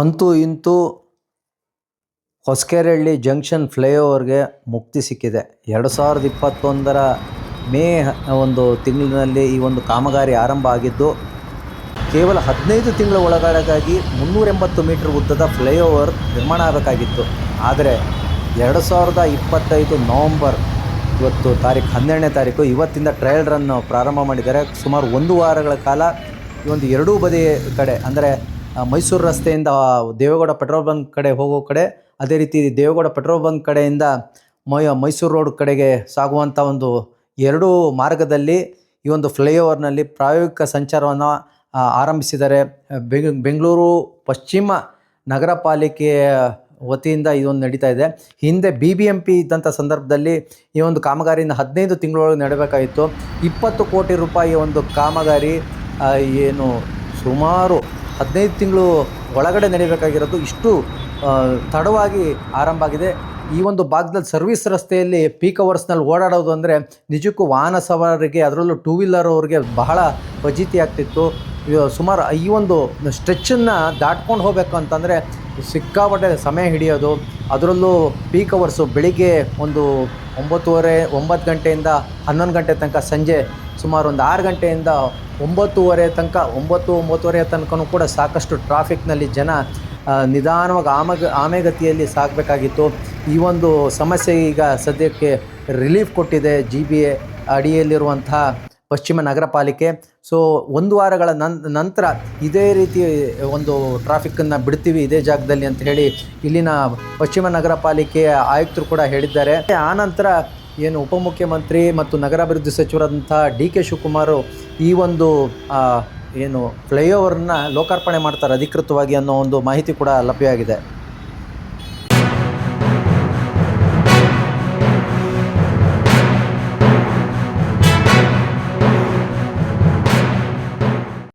ಅಂತೂ ಇಂತೂ ಹೊಸಕೆರೆಹಳ್ಳಿ ಜಂಕ್ಷನ್ ಫ್ಲೈಓವರ್ಗೆ ಮುಕ್ತಿ ಸಿಕ್ಕಿದೆ. ಎರಡು ಸಾವಿರದ ಇಪ್ಪತ್ತೊಂದರ ಮೇ ಒಂದು ತಿಂಗಳಿನಲ್ಲಿ ಈ ಒಂದು ಕಾಮಗಾರಿ ಆರಂಭ ಆಗಿದ್ದು, ಕೇವಲ ಹದಿನೈದು ತಿಂಗಳ ಒಳಗಡೆಗಾಗಿ ಮುನ್ನೂರ ಎಂಬತ್ತು ಮೀಟರ್ ಉದ್ದದ ಫ್ಲೈಓವರ್ ನಿರ್ಮಾಣ ಆಗಬೇಕಾಗಿತ್ತು. ಆದರೆ ಎರಡು ಸಾವಿರದ ಇಪ್ಪತ್ತೈದು ನವಂಬರ್ ಇವತ್ತು ತಾರೀಕು, ಹನ್ನೆರಡನೇ ತಾರೀಕು ಇವತ್ತಿಂದ ಟ್ರಯಲ್ ರನ್ ಪ್ರಾರಂಭ ಮಾಡಿದ್ದಾರೆ ಸುಮಾರು ಒಂದು ವಾರಗಳ ಕಾಲ ಈ ಒಂದು ಎರಡೂ ಬದಿ ಕಡೆ, ಅಂದರೆ ಮೈಸೂರು ರಸ್ತೆಯಿಂದ ದೇವೇಗೌಡ ಪೆಟ್ರೋಲ್ ಬಂಕ್ ಕಡೆ ಹೋಗೋ ಕಡೆ, ಅದೇ ರೀತಿ ದೇವೇಗೌಡ ಪೆಟ್ರೋಲ್ ಬಂಕ್ ಕಡೆಯಿಂದ ಮೈ, ಮೈಸೂರು ರೋಡ್ ಕಡೆಗೆ ಸಾಗುವಂಥ ಒಂದು ಎರಡೂ ಮಾರ್ಗದಲ್ಲಿ ಈ ಒಂದು ಫ್ಲೈಓವರ್ನಲ್ಲಿ ಪ್ರಾಯೋಗಿಕ ಸಂಚಾರವನ್ನು ಆರಂಭಿಸಿದ್ದಾರೆ. ಬೆಂಗ್, ಬೆಂಗಳೂರು ಪಶ್ಚಿಮ ನಗರ ಪಾಲಿಕೆಯ ವತಿಯಿಂದ ಇದೊಂದು ನಡೀತಾ ಇದೆ. ಹಿಂದೆ ಬಿ ಬಿ ಎಂ ಪಿ ಇದ್ದಂಥ ಸಂದರ್ಭದಲ್ಲಿ ಈ ಒಂದು ಕಾಮಗಾರಿನ ಹದಿನೈದು ತಿಂಗಳೊಳಗೆ ನಡಬೇಕಾಗಿತ್ತು. ಇಪ್ಪತ್ತು ಕೋಟಿ ರೂಪಾಯಿ ಒಂದು ಕಾಮಗಾರಿ ಏನು ಸುಮಾರು ಹದಿನೈದು ತಿಂಗಳು ಒಳಗಡೆ ನಡೀಬೇಕಾಗಿರೋದು ಇಷ್ಟು ತಡವಾಗಿ ಆರಂಭ ಆಗಿದೆ. ಈ ಒಂದು ಭಾಗದಲ್ಲಿ ಸರ್ವಿಸ್ ರಸ್ತೆಯಲ್ಲಿ ಪೀಕ್ ಅವರ್ಸ್ನಲ್ಲಿ ಓಡಾಡೋದು ಅಂದರೆ ನಿಜಕ್ಕೂ ವಾಹನ ಸವಾರರಿಗೆ, ಅದರಲ್ಲೂ ಟೂ ವೀಲರ್ ಅವ್ರಿಗೆ ಬಹಳ ಫಜೀತಿ ಆಗ್ತಿತ್ತು. ಸುಮಾರು ಈ ಒಂದು ಸ್ಟ್ರೆಚ್ಚನ್ನು ದಾಟ್ಕೊಂಡು ಹೋಗಬೇಕು ಅಂತಂದರೆ ಸಿಕ್ಕಾಪಟ್ಟೆ ಸಮಯ ಹಿಡಿಯೋದು. ಅದರಲ್ಲೂ ಪೀಕ್ ಅವರ್ಸು ಬೆಳಿಗ್ಗೆ ಒಂದು ಒಂಬತ್ತುವರೆ, ಒಂಬತ್ತು ಗಂಟೆಯಿಂದ ಹನ್ನೊಂದು ಗಂಟೆ ತನಕ ಸಂಜೆ ಸುಮಾರು ಒಂದು ಆರು ಗಂಟೆಯಿಂದ ಒಂಬತ್ತುವರೆ ತನಕ, ಒಂಬತ್ತು, ಒಂಬತ್ತುವರೆ ತನಕನೂ ಕೂಡ ಸಾಕಷ್ಟು ಟ್ರಾಫಿಕ್ನಲ್ಲಿ ಜನ ನಿಧಾನವಾಗಿ ಆಮಗ, ಆಮೆಗತಿಯಲ್ಲಿ ಸಾಗಬೇಕಾಗಿತ್ತು ಈ ಒಂದು ಸಮಸ್ಯೆ ಈಗ ಸದ್ಯಕ್ಕೆ ರಿಲೀಫ್ ಕೊಟ್ಟಿದೆ ಜಿ ಬಿ ಎ ಅಡಿಯಲ್ಲಿರುವಂತಹ ಪಶ್ಚಿಮ ನಗರ ಪಾಲಿಕೆ. ಸೊ ಒಂದು ವಾರಗಳ ನಂತರ ಇದೇ ರೀತಿ ಒಂದು ಟ್ರಾಫಿಕ್ಕನ್ನು ಬಿಡ್ತೀವಿ ಇದೇ ಜಾಗದಲ್ಲಿ ಅಂತ ಹೇಳಿ ಇಲ್ಲಿನ ಪಶ್ಚಿಮ ನಗರ ಪಾಲಿಕೆಯ ಆಯುಕ್ತರು ಕೂಡ ಹೇಳಿದ್ದಾರೆ. ಆ ನಂತರ ಏನು ಉಪಮುಖ್ಯಮಂತ್ರಿ ಮತ್ತು ನಗರಾಭಿವೃದ್ಧಿ ಸಚಿವರಾದಂಥ ಡಿ ಕೆ ಶಿವಕುಮಾರ್ ಈ ಒಂದು ಏನು ಫ್ಲೈಓವರ್ನ ಲೋಕಾರ್ಪಣೆ ಮಾಡ್ತಾರೆ ಅಧಿಕೃತವಾಗಿ ಅನ್ನೋ ಒಂದು ಮಾಹಿತಿ ಕೂಡ ಲಭ್ಯವಾಗಿದೆ.